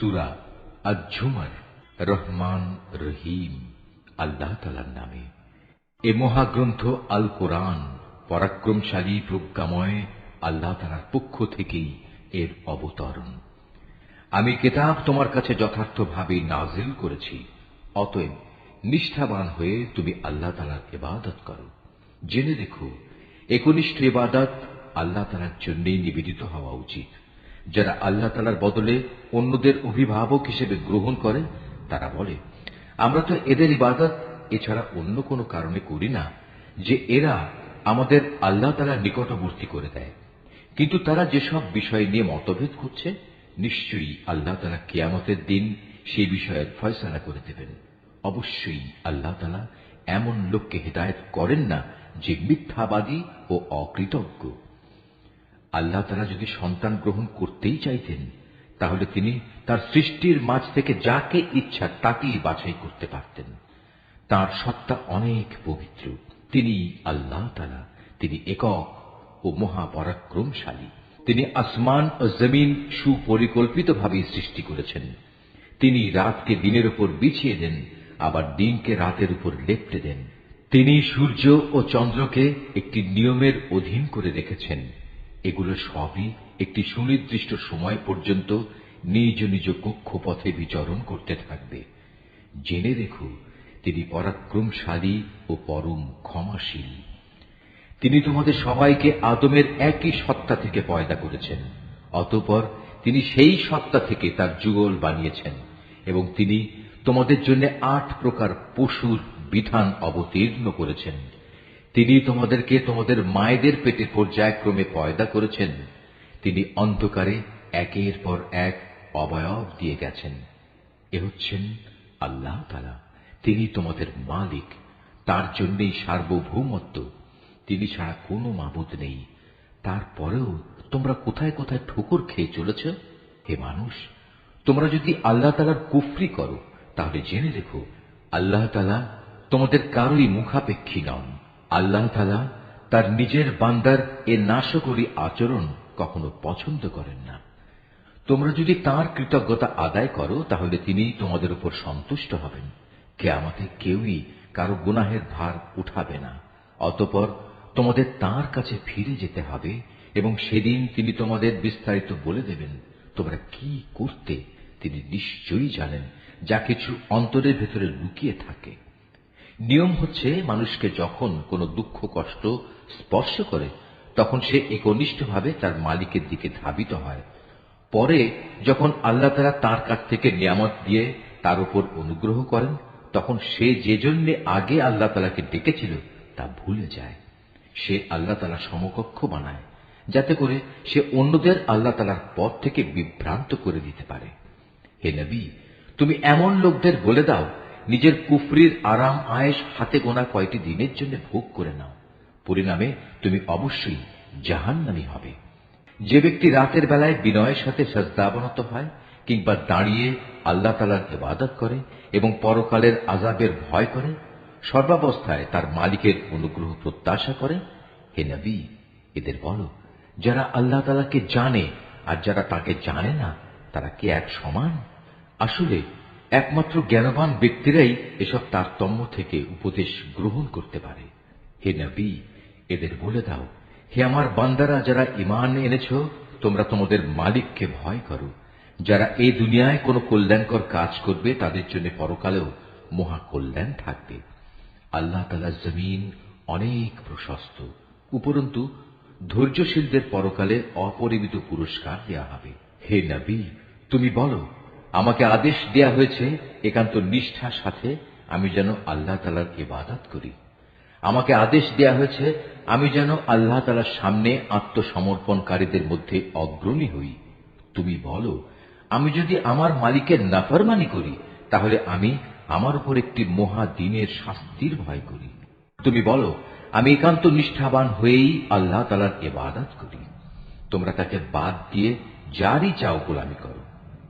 সুরা আজুমার রহমান রহিম, আল্লাহ তালার নামে। এ মহাগ্রন্থ আল কোরআন পরাক্রমশালী প্রজ্ঞাময় আল্লাহ তালার পক্ষ থেকেই এর অবতরণ। আমি কেতাব তোমার কাছে যথার্থভাবে নাজিল করেছি, অতএব নিষ্ঠাবান হয়ে তুমি আল্লাহ তালার ইবাদত করো। জেনে দেখো একনিষ্ঠ ইবাদত আল্লাহ তালার জন্যই নিবেদিত হওয়া উচিত। যারা আল্লাহ তালার বদলে অন্যদের অভিভাবক হিসেবে গ্রহণ করে, তারা বলে, আমরা তো এদের ইবাদত, এছাড়া অন্য কোনো কারণে করি না, যে এরা আমাদের আল্লাহ তালার নিকটবর্তী করে দেয়। কিন্তু তারা যেসব বিষয় নিয়ে মতভেদ করছে, নিশ্চয়ই আল্লাহ তালা কেয়ামতের দিন সেই বিষয়ের ফয়সলা করে দেবেন। অবশ্যই আল্লাহ তালা এমন লোককে হেদায়ত করেন না যে মিথ্যাবাদী ও অকৃতজ্ঞ। আল্লাহ তালা যদি সন্তান গ্রহণ করতেই চাইতেন, তাহলে তিনি তার সৃষ্টির মাঝ থেকে যাকে ইচ্ছা তাকেই বাছাই করতে পারতেন। তার সত্তা অনেক পবিত্র। তিনি আল্লাহ তালা তিনি একক ও মহাপরাক্রমশালী। তিনি আসমান ও জমিন সুপরিকল্পিতভাবে সৃষ্টি করেছেন। তিনি রাতকে দিনের উপর বিছিয়ে দেন, আবার দিনকে রাতের উপর লেপটে দেন। তিনি সূর্য ও চন্দ্রকে একটি নিয়মের অধীন করে রেখেছেন। এগুলো সবই একটি সুনির্দিষ্ট সময় পর্যন্ত নিজ নিজ কক্ষপথে বিচরণ করতে থাকবে। জেনে রেখো, তিনি পরাক্রমশালী ও পরম ক্ষমাশীল। তিনি তোমাদের সবাইকে আদমের একই সত্তা থেকে পয়দা করেছেন, অতপর তিনি সেই সত্তা থেকে তার যুগল বানিয়েছেন এবং তিনি তোমাদের জন্য আট প্রকার পশুর বিধান অবতীর্ণ করেছেন। তিনি তোমাদেরকে তোমাদের মায়েদের পেটে পর্যায়ক্রমে পয়দা করেছেন। তিনি অন্ধকারে একের পর এক অবয়ব দিয়ে গেছেন। এ হচ্ছেন আল্লাহ তিনি তোমাদের মালিক। তার জন্যই সার্বভৌমত্ব। তিনি ছাড়া কোনো মাবুদ নেই। তারপরেও তোমরা কোথায় কোথায় ঠোকর খেয়ে চলেছ? হে মানুষ, তোমরা যদি আল্লাহ তালার কুফরি করো, তাহলে জেনে রেখো, আল্লাহ তালা তোমাদের কারোই মুখাপেক্ষী নন। আল্লাহ তালা তার নিজের বান্দার এ নাশকরী আচরণ কখনো পছন্দ করেন না। তোমরা যদি তার কৃতজ্ঞতা আদায় করো, তাহলে তিনি তোমাদের উপর সন্তুষ্ট হবেন। কে আমাকে কেউই কারও গুনাহের ভার উঠাবে না। অতপর তোমাদের তার কাছে ফিরে যেতে হবে এবং সেদিন তিনি তোমাদের বিস্তারিত বলে দেবেন, তোমরা কি করতে তিনি নিশ্চয়ই জানেন, যা কিছু অন্তরের ভেতরে লুকিয়ে থাকে। নিয়ম হচ্ছে মানুষকে যখন কোনো দুঃখ, কষ্ট স্পর্শ করে, তখন সে একনিষ্ঠভাবে তার মালিকের দিকে ধাবিত হয়। পরে যখন আল্লাহ তারা তার কাছ থেকে নিয়ামত দিয়ে তার উপর অনুগ্রহ করেন, তখন সে যে জন্যে আগে আল্লাহ তালাকে ডেকেছিল, তা ভুলে যায়। সে আল্লাহ তালা সমকক্ষ বানায়, যাতে করে সে অন্যদের আল্লাহ তালার পথ থেকে বিভ্রান্ত করে দিতে পারে। হে নবী, তুমি এমন লোকদের বলে দাও নিজের কুফরির আরাম আয়েস হাতে গোনা কয়টি দিনের জন্য ভোগ করে নাও। পরিণামে তুমি অবশ্যই জাহান্নামি হবে। যে ব্যক্তি রাতের বেলায় বিনয়ের সাথে শ্রদ্ধাবনত হয় কিংবা দাঁড়িয়ে আল্লাহ তালার ইবাদত করে এবং পরকালের আজাবের ভয় করে, সর্বাবস্থায় তার মালিকের অনুগ্রহ প্রত্যাশা করে, হে নবী, এদের বলো, যারা আল্লাহ তালাকে জানে আর যারা তাকে জানে না, তারা কি এক সমান? আসলে একমাত্র জ্ঞানবান ব্যক্তিরাই এসব তারতম্য থেকে উপদেশ গ্রহণ করতে পারে। হে নবী, এদের বলে দাও, হে আমার বান্দারা, যারা ইমান এনেছ, তোমরা তোমাদের মালিককে ভয় করো। যারা এই দুনিয়ায় কোনো কল্যাণকর কাজ করবে, তাদের জন্য পরকালেও মহা কল্যাণ থাকবে। আল্লাহ তালা জমিন অনেক প্রশস্ত, উপরন্তু ধৈর্যশীলদের পরকালে অপরিমিত পুরস্কার দেয়া হবে। হে নবী, তুমি বলো আমাকে আদেশ দেয়া হয়েছে, একান্ত নিষ্ঠার সাথে আমি যেন আল্লাহ তালার ইবাদত করি। আমাকে আদেশ দেয়া হয়েছে, আমি যেন আল্লাহ তালার সামনে আত্মসমর্পণকারীদের মধ্যে অগ্রণী হই। তুমি বলো, আমি যদি আমার মালিকের নাফরমানি করি, তাহলে আমি আমার উপর একটি মহা দিনের শাস্তির ভয় করি। তুমি বলো, আমি একান্ত নিষ্ঠাবান হয়েই আল্লাহ তালার এবাদাত করি। তোমরা তাকে বাদ দিয়ে যারই চাও গোলামি করো।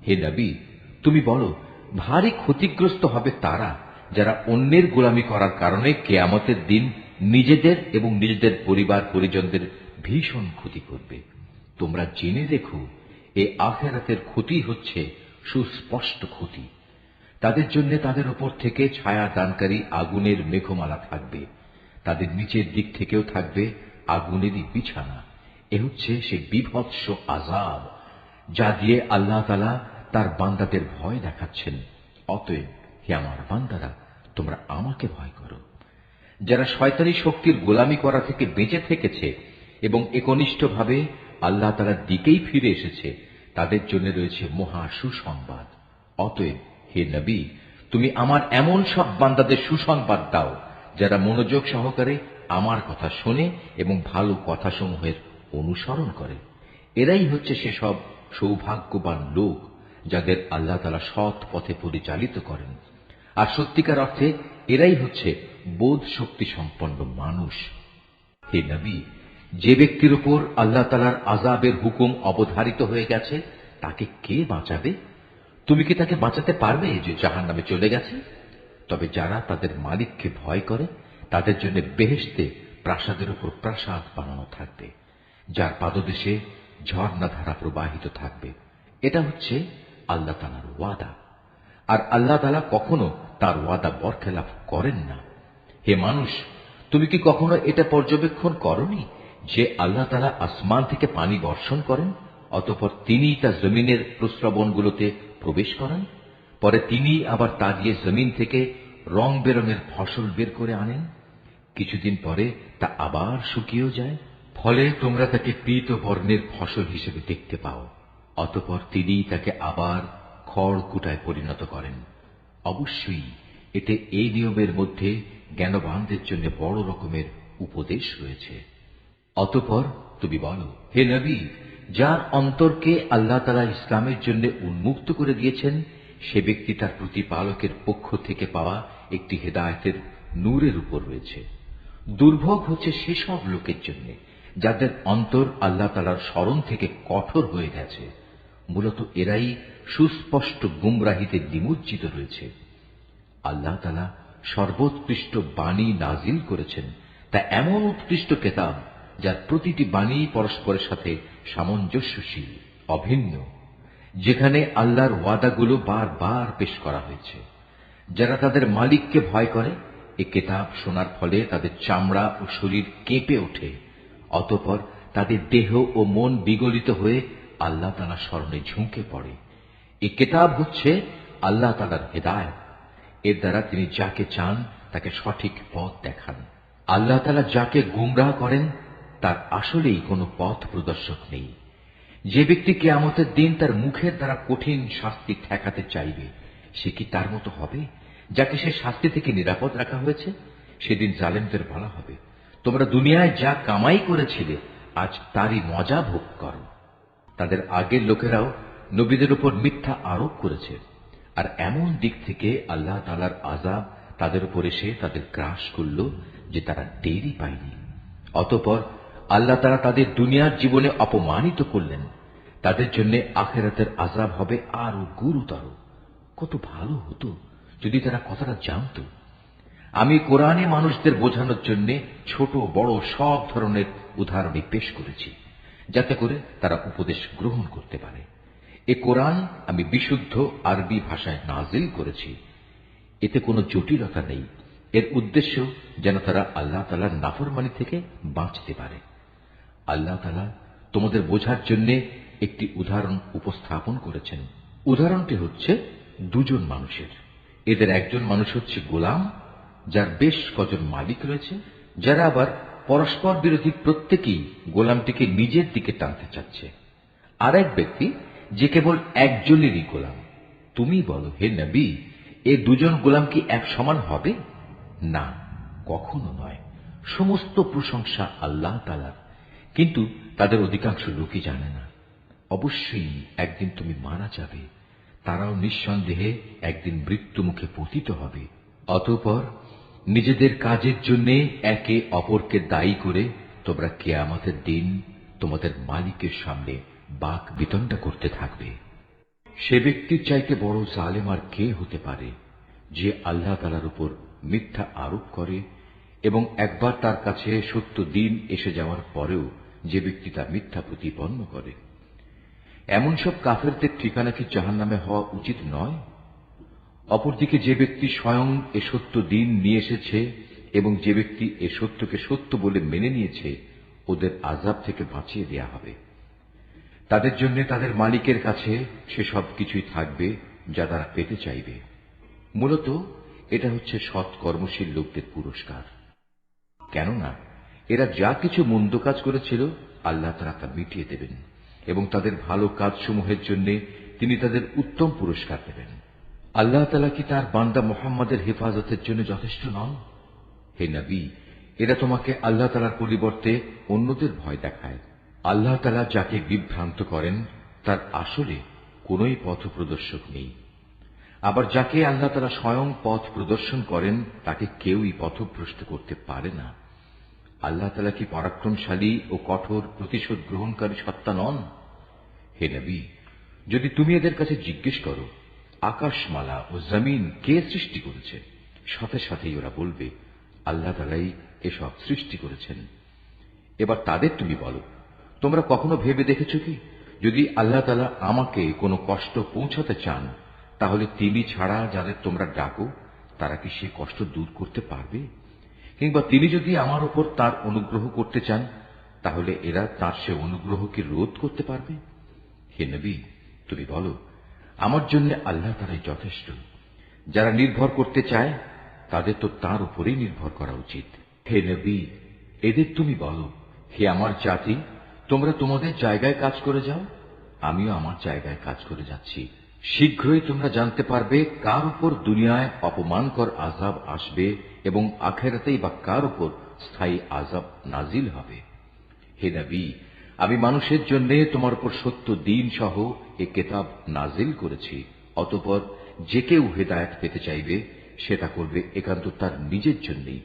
হে নবী তুমি বলো, ভারী ক্ষতিগ্রস্ত হবে তারা যারা অন্যের গোলামি করার কারণে কেয়ামতের দিন নিজেদের এবং নিজেদের পরিবার পরিজনদের ভীষণ ক্ষতি করবে। তোমরা জেনে দেখো, এ আখেরাতের ক্ষতি হচ্ছে সুস্পষ্ট ক্ষতি। তাদের জন্য তাদের উপর থেকে ছায়া দানকারী আগুনের মেঘমালা থাকবে। তাদের নিচের দিক থেকেও থাকবে আগুনেরই বিছানা। এ হচ্ছে সে বিভৎস আজাব যা দিয়ে আল্লাহ তালা তার বান্দাদের ভয় দেখাচ্ছেন। অতএব হে আমার বান্দারা, তোমরা আমাকে ভয় করো। যারা শয়তানি শক্তির গোলামি করা থেকে বেঁচে থেকেছে এবং একনিষ্ঠভাবে আল্লাহ তালার দিকেই ফিরে এসেছে, তাদের জন্য রয়েছে মহা সুসংবাদ। অতএব হে নবী, তুমি আমার এমন সব বান্দাদের সুসংবাদ দাও, যারা মনোযোগ সহকারে আমার কথা শোনে এবং ভালো কথাসমূহের অনুসরণ করে। এরাই হচ্ছে সেসব সৌভাগ্যবান লোক যাদের আল্লাহ তালা সৎ পথে পরিচালিত করেন। আর সত্যিকার অর্থে এরাই হচ্ছে বোধ শক্তি সম্পন্ন মানুষ। হে নবী, যে ব্যক্তির উপর আল্লাহ তালার আজাবের হুকুম অবধারিত হয়ে গেছে, তাকে কে বাঁচাবে? তুমি কি তাকে বাঁচাতে পারবে যে জাহান নামে চলে গেছে? তবে যারা তাদের মালিককে ভয় করে, তাদের জন্য বেহেস্তে প্রাসাদের উপর প্রাসাদ বানানো থাকবে, যার পাদদেশে ঝর্ণাধারা প্রবাহিত থাকবে। এটা হচ্ছে আল্লাহ তালার ওয়াদা। আর আল্লাহ তালা কখনো তার ওয়াদা বরখেলাফ করেন না। হে মানুষ, তুমি কি কখনো এটা পর্যবেক্ষণ করনি যে আল্লাহ তালা আসমান থেকে পানি বর্ষণ করেন, অতপর তিনি তা জমিনের প্রস্রবণগুলোতে প্রবেশ করান? পরে তিনি আবার তা দিয়ে জমিন থেকে রং বেরঙের ফসল বের করে আনেন? কিছুদিন পরে তা আবার শুকিয়েও যায়, ফলে তোমরা তাকে পীত বর্ণের ফসল হিসেবে দেখতে পাও। অতপর তিনি তাকে আবার খড় কুটায় পরিণত করেন। অবশ্যই এতে এই নিয়মের মধ্যে জ্ঞানবানদের জন্য বড় রকমের উপদেশ রয়েছে। অতপর তুমি বলো, হে নবী, যার অন্তরকে আল্লাহ তালা ইসলামের জন্য উন্মুক্ত করে দিয়েছেন, সে ব্যক্তি তার প্রতিপালকের পক্ষ থেকে পাওয়া একটি হেদায়তের নূরের উপর রয়েছে। দুর্ভোগ হচ্ছে সেসব লোকের জন্য, যাদের অন্তর আল্লাহ তালার স্মরণ থেকে কঠোর হয়ে গেছে। মূলত এরাই সুস্পষ্ট গুমরাহিতে নিমজ্জিত রয়েছে। আল্লাহ তালা সর্বোৎকৃষ্ট বাণী নাজিল করেছেন। তা এমন উৎকৃষ্ট কেতাব যার প্রতিটি বাণী পরস্পরের সাথে সামঞ্জস্যশীল, অভিন্ন, যেখানে আল্লাহর ওয়াদাগুলো বারবার পেশ করা হয়েছে। যারা তাদের মালিককে ভয় করে, এ কেতাব শোনার ফলে তাদের চামড়া ও শরীর কেঁপে ওঠে, অতপর তাদের দেহ ও মন বিগলিত হয়ে আল্লাহ তালা স্মরণে ঝুঁকে পড়ে। এ কেতাব হচ্ছে আল্লাহ তালার হেদায়ত। এর দ্বারা তিনি যাকে চান তাকে সঠিক পথ দেখান। আল্লাহ তালা যাকে গুমরাহ করেন, তার আসলেই কোনো পথ প্রদর্শক নেই। যে ব্যক্তি কেয়ামতের দিন তার মুখের দ্বারা কঠিন শাস্তি ঠেকাতে চাইবে, সে কি তার মতো হবে, যাকে সে শাস্তি থেকে নিরাপদ রাখা হয়েছে? সেদিন জালেমদের বলা হবে, তোমরা দুনিয়ায় যা কামাই করেছিলে, আজ তারই মজা ভোগ করো। তাদের আগের লোকেরাও নবীদের উপর মিথ্যা আরোপ করেছে। আর এমন দিক থেকে আল্লাহ তালার আজাব তাদের উপর এসে তাদের গ্রাস করল যে তারা টেরই পায়নি। অতপর আল্লাহ তারা তাদের দুনিয়ার জীবনে অপমানিত করলেন। তাদের জন্য আখেরাতের আজাব হবে আরও গুরুতর। কত ভালো হতো যদি তারা কথাটা জানত। আমি কোরআনে মানুষদের বোঝানোর জন্য ছোট বড় সব ধরনের উদাহরণই পেশ করেছি। যাতে করে তারা উপদেশ গ্রহণ করতে পারে। এ কোরআন আমি বিশুদ্ধ আরবি ভাষায় নাজিল করেছি। এতে কোনো জটিলতা নেই। এর উদ্দেশ্য যেন তারা আল্লাহ তালার নাফরমানি থেকে বাঁচতে পারে। আল্লাহ তালা তোমাদের বোঝার জন্য একটি উদাহরণ উপস্থাপন করেছেন। উদাহরণটি হচ্ছে দুজন মানুষের। এদের একজন মানুষ হচ্ছে গোলাম, যার বেশ কজন মালিক রয়েছে, যারা আবার পরস্পর বিরোধী প্রত্যেকেই গোলামটিকে নিজের দিকে টানতে চাচ্ছে। আর এক ব্যক্তি, যে কেবল একজনেরই গোলাম। তুমি বলো, হে নবী, এ দুজন গোলাম কি এক সমান হবে? না, কখনো নয়। সমস্ত প্রশংসা আল্লাহ তালার কিন্তু তাদের অধিকাংশ লোকই জানে না। অবশ্যই একদিন তুমি মারা যাবে। তারাও নিঃসন্দেহে একদিন মৃত্যু মুখে পতিত হবে। অতঃপর নিজেদের কাজের জন্য একে অপরকে দায়ী করে তোমরা কেয়ামতের দিন তোমাদের মালিকের সামনে বাক বিতণ্ডা করতে থাকবে। সে ব্যক্তির চাইতে বড় জালেম আর কে হতে পারে যে আল্লাহ তালার উপর মিথ্যা আরোপ করে এবং একবার তার কাছে সত্য দিন এসে যাওয়ার পরেও যে ব্যক্তি তার মিথ্যা প্রতিপন্ন করে? এমন সব কাফেরদের ঠিকানা কি জাহান নামে হওয়া উচিত নয়? অপরদিকে যে ব্যক্তি স্বয়ং এ সত্য দিন নিয়ে এসেছে এবং যে ব্যক্তি এ সত্যকে সত্য বলে মেনে নিয়েছে, ওদের আজাব থেকে বাঁচিয়ে দেয়া হবে। তাদের জন্য তাদের মালিকের কাছে সে সব কিছুই থাকবে যা তারা পেতে চাইবে। মূলত এটা হচ্ছে সৎ কর্মশীল লোকদের পুরস্কার। কেননা, এরা যা কিছু মন্দ কাজ করেছিল, আল্লাহ তারা তা মিটিয়ে দেবেন এবং তাদের ভালো কাজসমূহের জন্য তিনি তাদের উত্তম পুরস্কার দেবেন। আল্লাহ তালা কি তার বান্দা মোহাম্মদের হেফাজতের জন্য যথেষ্ট নন? হে নবী, এরা তোমাকে আল্লাহ তালার পরিবর্তে অন্যদের ভয় দেখায়। আল্লাহ তালা যাকে বিভ্রান্ত করেন, তার আসলে কোনই পথ প্রদর্শক নেই। আবার যাকে আল্লাহ তালা স্বয়ং পথ প্রদর্শন করেন, তাকে কেউই পথভ্রষ্ট করতে পারে না। আল্লাহ তালা কি পরাক্রমশালী ও কঠোর প্রতিশোধ গ্রহণকারী সত্তা নন? হে নবী, যদি তুমি এদের কাছে জিজ্ঞেস করো আকাশমালা ও জমিন কে সৃষ্টি করেছে? সাথে সাথেই ওরা বলবে, আল্লাহ তালাই এসব সৃষ্টি করেছেন। এবার তাদের তুমি বলো, তোমরা কখনো ভেবে দেখেছ কি? যদি আল্লাহ তালা আমাকে কোনো কষ্ট পৌঁছাতে চান, তাহলে তিনি ছাড়া যাদের তোমরা ডাকো, তারা কি সে কষ্ট দূর করতে পারবে? কিংবা তিনি যদি আমার উপর তার অনুগ্রহ করতে চান, তাহলে এরা তার সে অনুগ্রহকে রোধ করতে পারবে? হে নবী, তুমি বলো আমার জন্য আল্লাহ তারাই যথেষ্ট। যারা নির্ভর করতে চায়, তাদের তো তার উপরেই নির্ভর করা উচিত। হে নবী, এদের তুমি বলো, হে আমার জাতি, তোমরা তোমাদের জায়গায় কাজ করে যাও, আমিও আমার জায়গায় কাজ করে যাচ্ছি। শীঘ্রই তোমরা জানতে পারবে কার উপর দুনিয়ায় অপমানকর আজাব আসবে এবং আখেরাতেই বা কার উপর স্থায়ী আজাব নাজিল হবে। হে নবী, আমি মানুষের জন্য তোমার উপর সত্য দিন সহ এ কেতাব নাজিল করেছি, অতপর যে কেউ হেদায়ত পেতে চাইবে সেটা করবে একান্ত তার নিজের জন্যই।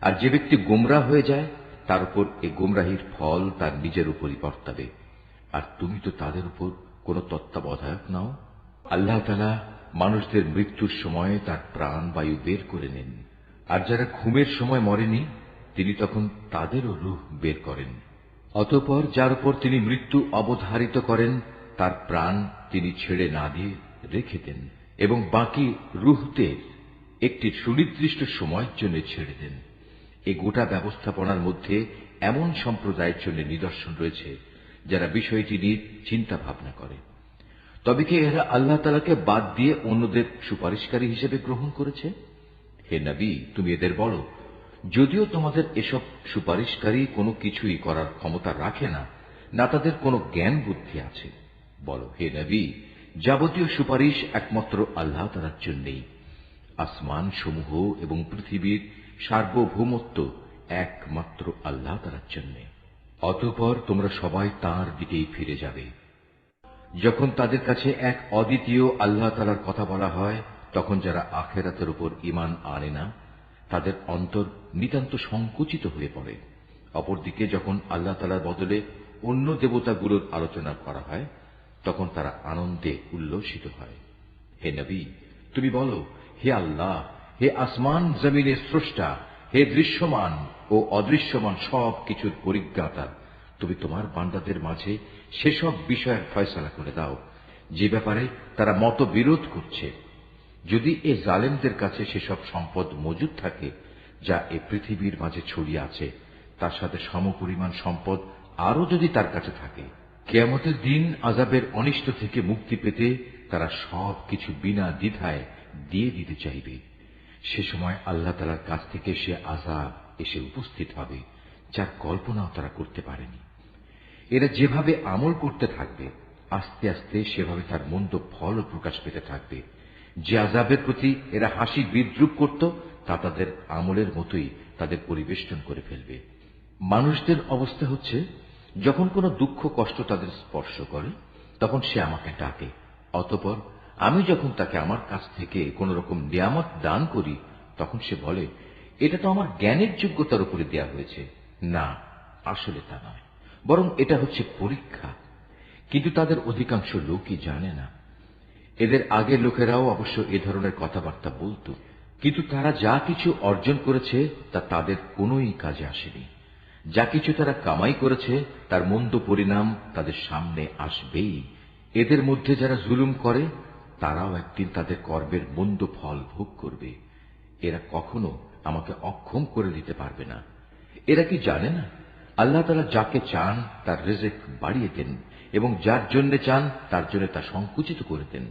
আর যে ব্যক্তি গোমরা হয়ে যায়, তার উপর এ গোমরাহির ফল তার নিজের উপরই বর্তাবে। আর তুমি তো তাদের উপর কোন তত্ত্বাবধায়ক নাও। আল্লাহ মানুষদের মৃত্যুর সময় তার প্রাণ বায়ু বের করে নেন। আর যারা ঘুমের সময় মরেনি, তিনি তখন তাদেরও রুহ বের করেন। অতঃপর যার উপর তিনি মৃত্যু অবধারিত করেন তার প্রাণ তিনি ছেড়ে না দিয়ে রেখে দেন এবং বাকি রুহদের একটি সুনির্দিষ্ট সময়ের জন্য ছেড়ে দেন। এ গোটা ব্যবস্থাপনার মধ্যে এমন সম্প্রদায়ের জন্য নিদর্শন রয়েছে যারা বিষয়টি নিয়ে চিন্তা ভাবনা করে। তবে কি এরা আল্লাহ তালাকে বাদ দিয়ে অন্যদের সুপারিশকারী হিসেবে গ্রহণ করেছে? হে নবী, তুমি এদের বলো, যদিও তোমাদের এসব সুপারিশকারী কোনো কিছুই করার ক্ষমতা রাখে না না তাদের কোনো জ্ঞান বুদ্ধি আছে। বলো, হে নবী, যাবতীয় সুপারিশ একমাত্র আল্লাহ তালার জন্যেই। আসমান সমূহ এবং পৃথিবীর সার্বভৌমত্ব একমাত্র আল্লাহ তালার জন্যে। অতঃপর তোমরা সবাই তার দিকেই ফিরে যাবে। যখন তাদের কাছে এক অদ্বিতীয় আল্লাহ তালার কথা বলা হয়, তখন যারা আখেরাতের উপর ইমান আনে না, তাদের অন্তর নিতান্ত সংকুচিত হয়ে পড়ে। অপরদিকে যখন আল্লাহ তালার বদলে অন্য দেবতাগুলোর আলোচনা করা হয় তখন তারা আনন্দে উল্লসিত হয়। হে নবী, তুমি বলো, হে আল্লাহ, হে আসমান জমিনের স্রষ্টা, হে দৃশ্যমান ও অদৃশ্যমান সব কিছুর পরিজ্ঞাতা, তুমি তোমার বান্দাদের মাঝে সেসব বিষয়ের ফয়সলা করে দাও। যে ব্যাপারে তারা মত বিরোধ করছে, যদি এ জালেমদের কাছে সেসব সম্পদ মজুদ থাকে, যা এ পৃথিবীর মাঝে ছড়িয়ে আছে, তার সাথে সমপরিমাণ সম্পদ আরও যদি তার কাছে থাকে কেয়ামতের দিন আজাবের অনিষ্ট থেকে মুক্তি পেতে তারা সব কিছু বিনা দ্বিধায় দিয়ে দিতে চাইবে। সে সময় আল্লাহ তালার কাছ থেকে সে আজাব এসে উপস্থিত হবে, যার কল্পনাও তারা করতে পারেনি। এরা যেভাবে আমল করতে থাকবে, আস্তে আস্তে সেভাবে তার মন্দ ফলও প্রকাশ পেতে থাকবে। যে আজাবের প্রতি এরা হাসি বিদ্রুপ করত, তা তাদের আমলের মতোই তাদের পরিবেষ্টন করে ফেলবে। মানুষদের অবস্থা হচ্ছে যখন কোনো দুঃখ কষ্ট তাদের স্পর্শ করে, তখন সে আমাকে ডাকে। অতপর আমি যখন তাকে আমার কাছ থেকে কোন রকম নিয়ামত দান করি, তখন সে বলে, এটা তো আমার জ্ঞানের যোগ্যতার উপরে দেয়া হয়েছে। না, আসলে তা নয়। বরং এটা হচ্ছে পরীক্ষা। কিন্তু তাদের অধিকাংশ লোকই জানে না। এদের আগের লোকেরাও অবশ্য এ ধরনের কথাবার্তা বলত। কিন্তু তারা যা কিছু অর্জন করেছে, তা তাদের কোনোই কাজে আসেনি। যা কিছু তারা কামাই করেছে, তার মন্দ পরিণাম তাদের সামনে আসবেই। এদের মধ্যে যারা জুলুম করে, তারাও একদিন তাদের কর্মের মন্দ ফল ভোগ করবে। এরা কখনো আমাকে অক্ষম করে দিতে পারবে না। এরা কি জানে না? আল্লাহ তারা যাকে চান, তার রেজেক বাড়িয়ে দেন, এবং যার জন্য চান, তার জন্য তা সংকুচিত করে দেন।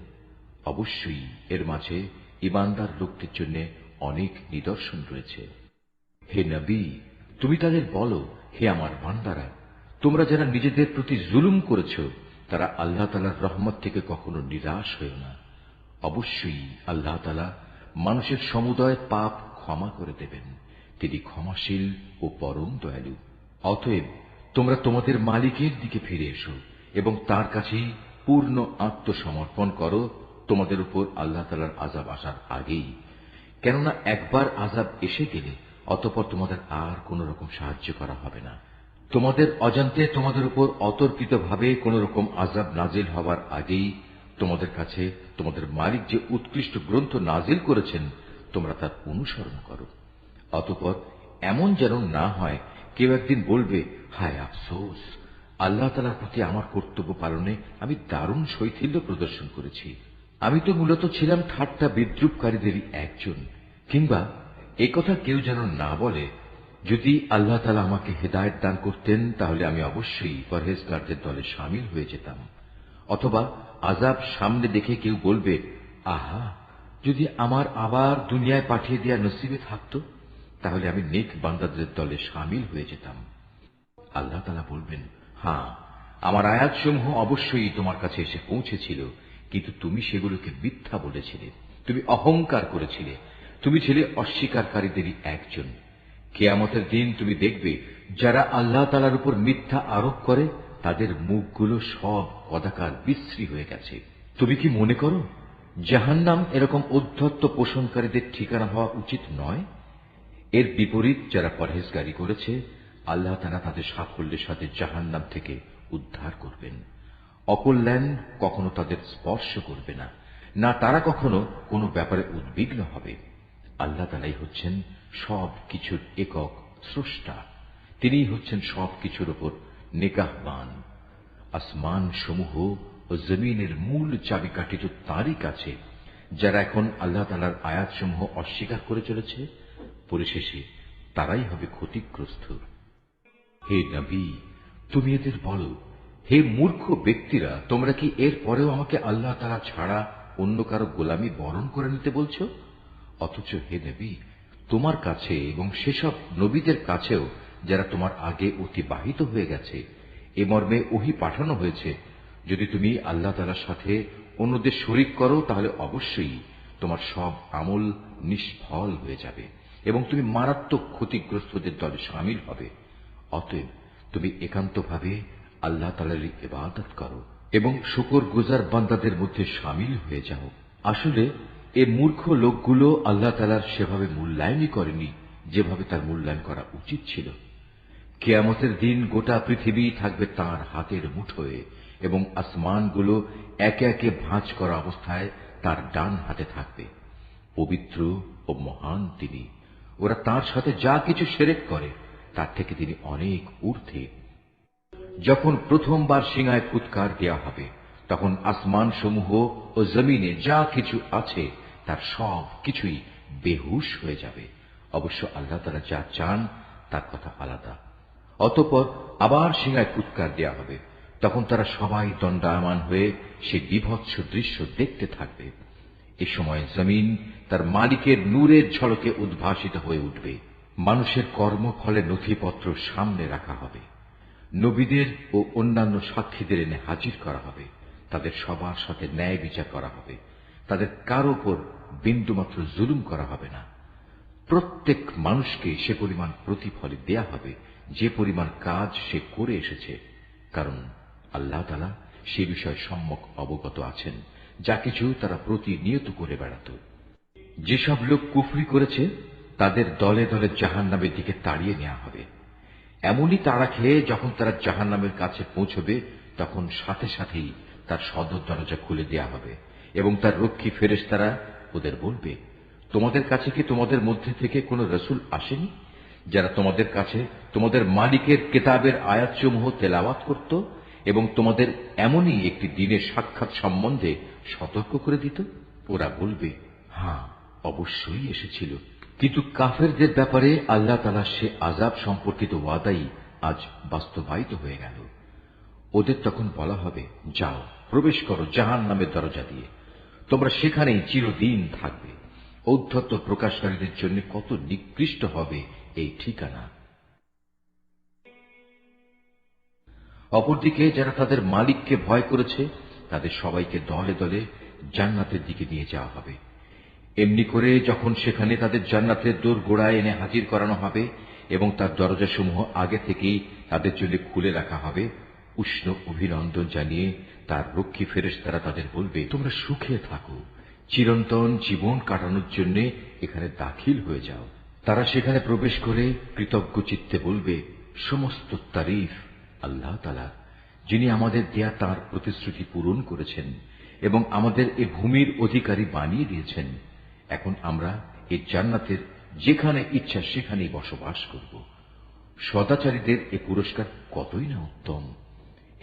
অবশ্যই এর মাঝে ইমানদার লোকদের জন্য অনেক নিদর্শন রয়েছে। হে নবী তুমি তাদের বলো, হে আমার বান্দারা, তোমরা যারা নিজেদের প্রতি জুলুম করেছ, তারা আল্লাহ তালার রহমত থেকে কখনো নিরাশ হয়েও না। অবশ্যই আল্লাহ তালা মানুষের সমুদয় পাপ ক্ষমা করে দেবেন। তিনি ক্ষমাশীল ও পরম দয়ালু। অতএব তোমরা তোমাদের মালিকের দিকে ফিরে এসো এবং তার কাছেই পূর্ণ আত্মসমর্পণ করো, তোমাদের উপর আল্লাহ তালার আজাব আসার আগেই। কেননা একবার আজাব এসে গেলে অতপর তোমাদের আর কোন রকম সাহায্য করা হবে না। তোমাদের অজান্তে তোমাদের উপর অতর্কিতভাবে কোন রকম আজাব নাজিল হওয়ার আগেই তোমাদের কাছে তোমাদের মালিক যে উৎকৃষ্ট গ্রন্থ নাজিল করেছেন, তোমরা তার অনুসরণ করো। অতপর এমন যেন না হয়, কেউ একদিন বলবে, হায় আফসোস, আল্লাহ তালার প্রতি আমার কর্তব্য পালনে আমি দারুণ শৈথিল্য প্রদর্শন করেছি। আমি তো মূলত ছিলাম ঠাট্টা বিদ্রুপকারীদেরই একজন, কিংবা কথা কেউ যেন না বলে, যদি আল্লাহ তালা আমাকে হেদায়ত দান করতেন, তাহলে আমি অবশ্যই পরহেজগারদের দলে সামিল হয়ে যেতাম। অথবা আজাব সামনে দেখে কেউ বলবে, আহা, যদি আমার আবার দুনিয়ায় পাঠিয়ে দেওয়া নসিবে থাকত, তাহলে আমি নেক বান্দাদের দলে সামিল হয়ে যেতাম। আল্লাহ তালা বলবেন হ্যাঁ আমার আয়াতসমূহ অবশ্যই তোমার কাছে এসে পৌঁছেছিল, কিন্তু তুমি সেগুলোকে মিথ্যা বলেছিলে, তুমি অহংকার করেছিলে। তুমি ছিলে অস্বীকারীদেরই একজন। কেয়ামতের দিন তুমি দেখবে, যারা আল্লাহ তালার উপর মিথ্যা আরোপ করে, তাদের মুখগুলো সব কদাকার বিশ্রী হয়ে গেছে। তুমি কি মনে করো, জাহান্নাম এরকম অধ্যত্ত পোষণকারীদের ঠিকানা হওয়া উচিত নয়? এর বিপরীত যারা পরহেজগারি করেছে, আল্লাহ তারা তাদের সাফল্যের সাথে জাহান্নাম থেকে উদ্ধার করবেন। অকল্যাণ কখনো তাদের স্পর্শ করবে না। না তারা কখনো কোনো ব্যাপারে উদ্বিগ্ন হবে। আল্লাহ তালাই হচ্ছেন সব কিছুর একক স্রষ্টা। তিনিই হচ্ছেন সব কিছুর ওপর নিগাহবান। আসমান সমূহ ও জমিনের মূল চাবিকাঠি তো তারই কাছে, যারা এখন আল্লাহ তালার আয়াতসমূহ অস্বীকার করে চলেছে, পরিশেষে তারাই হবে ক্ষতিগ্রস্ত। হে নবী, তুমি এদের বলো, হে মূর্খ ব্যক্তিরা, তোমরা কি এর পরেও আমাকে আল্লাহ তালা ছাড়া অন্য কারও গোলামি বরণ করে নিতে বলছো? অথচ হে নবী, তোমার কাছে এবং সেসব নবীদের কাছেও যারা তোমার আগে অতিবাহিত হয়ে গেছে, এ মর্মে ওহি পাঠানো হয়েছে। যদি তুমি আল্লাহ তালার সাথে অন্যদের শরিক করো, তাহলে অবশ্যই তোমার সব আমল নিষ্ফল হয়ে যাবে এবং তুমি মারাত্মক ক্ষতিগ্রস্তদের দলে সামিল হবে। অতএব তুমি একান্তভাবে আল্লাহ তালার ইবাদত করো এবং শুকর গুজার বান্দাদের মধ্যে সামিল হয়ে যাও। আসলে এ মূর্খ লোকগুলো আল্লাহ তালার সেভাবে মূল্যায়নই করেনি, যেভাবে তার মূল্যায়ন করা উচিত ছিল। কেয়ামতের দিন গোটা পৃথিবী থাকবে তার হাতের মুঠোয় এবং আসমানগুলো একে একে ভাঁজ করা অবস্থায় তার ডান হাতে থাকবে। পবিত্র ও মহান তিনি। ওরা তার সাথে যা কিছু সেরেক করে, তার থেকে তিনি অনেক ঊর্ধ্বে। যখন প্রথমবার সিংহায় ফুৎকার দেয়া হবে, তখন আসমান সমূহ ও জমিনে যা কিছু আছে তার সব কিছুই বেহুশ হয়ে যাবে। অবশ্য আল্লাহ তারা যা চান, তার কথা আলাদা। অতপর আবার সিংহায় ফুৎকার দেয়া হবে। তখন তারা সবাই দণ্ডায়মান হয়ে সে বিভৎস দৃশ্য দেখতে থাকবে। এ সময় জমিন তার মালিকের নূরের ঝলকে উদ্ভাসিত হয়ে উঠবে। মানুষের কর্মফলে নথিপত্র সামনে রাখা হবে। নবীদের ও অন্যান্য সাক্ষীদের এনে হাজির করা হবে। তাদের সবার সাথে ন্যায় বিচার করা হবে। তাদের কারও ওপর বিন্দুমাত্র জুলুম করা হবে না। প্রত্যেক মানুষকে সে পরিমাণ প্রতিফলে দেয়া হবে, যে পরিমাণ কাজ সে করে এসেছে। কারণ আল্লাহ তালা সে বিষয়ে সম্যক অবগত আছেন, যা কিছু তারা প্রতিনিয়ত করে বেড়াত। যেসব লোক কুফরি করেছে, তাদের দলে দলে জাহান নামের দিকে তাড়িয়ে নেওয়া হবে। এমনই তারা খেয়ে যখন তারা জাহান নামের কাছে পৌঁছবে, তখন সাথে সাথেই তার সদর দরজা খুলে দেয়া হবে। এবং তার রক্ষী ফেরেস তারা ওদের বলবে, তোমাদের কাছে কি তোমাদের মধ্যে থেকে কোন রসুল আসেনি, যারা তোমাদের কাছে তোমাদের মালিকের কেতাবের আয়াতসমূহ তেলাওয়াত করত এবং তোমাদের এমনই একটি দিনের সাক্ষাৎ সম্বন্ধে সতর্ক করে দিত? ওরা বলবে হ্যাঁ অবশ্যই এসেছিল। কিন্তু কাফেরদের ব্যাপারে আল্লাহ তালা সে আজাব সম্পর্কিত ওয়াদাই আজ বাস্তবায়িত হয়ে গেল। ওদের তখন বলা হবে, যাও, প্রবেশ করো জাহান নামের দরজা দিয়ে। তোমরা সেখানেই চিরদিন থাকবে। ঔদ্ধত্য প্রকাশকারীদের জন্য কত নিকৃষ্ট হবে এই ঠিকানা। অপরদিকে যারা তাদের মালিককে ভয় করেছে, তাদের সবাইকে দলে দলে জান্নাতের দিকে নিয়ে যাওয়া হবে। এমনি করে যখন সেখানে তাদের জান্নাতের দোর গোড়ায় এনে হাজির করানো হবে এবং তার দরজাসমূহ আগে থেকেই তাদের জন্য খুলে রাখা হবে, উষ্ণ অভিনন্দন জানিয়ে তার রক্ষী ফেরেস তারা তাদের বলবে, তোমরা সুখে থাকো। চিরন্তন জীবন কাটানোর জন্য এখানে দাখিল হয়ে যাও। তারা সেখানে প্রবেশ করে কৃতজ্ঞ চিত্তে বলবে, সমস্ত তারিফ আল্লাহ তালা যিনি আমাদের দেয়া তার প্রতিশ্রুতি পূরণ করেছেন এবং আমাদের এ ভূমির অধিকারী বানিয়ে দিয়েছেন। এখন আমরা এই জান্নাতের যেখানে ইচ্ছা সেখানেই বসবাস করব। সদাচারীদের এ পুরস্কার কতই না উত্তম।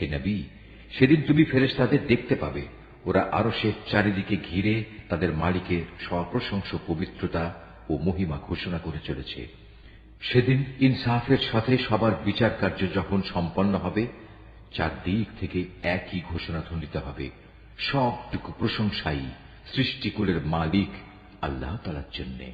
হে নবী সেদিন তুমি ফেরেস তাদের দেখতে পাবে। ওরা আরও সে চারিদিকে ঘিরে তাদের মালিকের সপ্রশংস, পবিত্রতা ও মহিমা ঘোষণা করে চলেছে। সেদিন ইনসাফের সাথে সবার বিচার কার্য যখন সম্পন্ন হবে, চারদিক থেকে একই ঘোষণা ধ্বনিত হবে। সবটুকু প্রশংসাই সৃষ্টিকুলের মালিক আল্লাহ তালার জন্যে।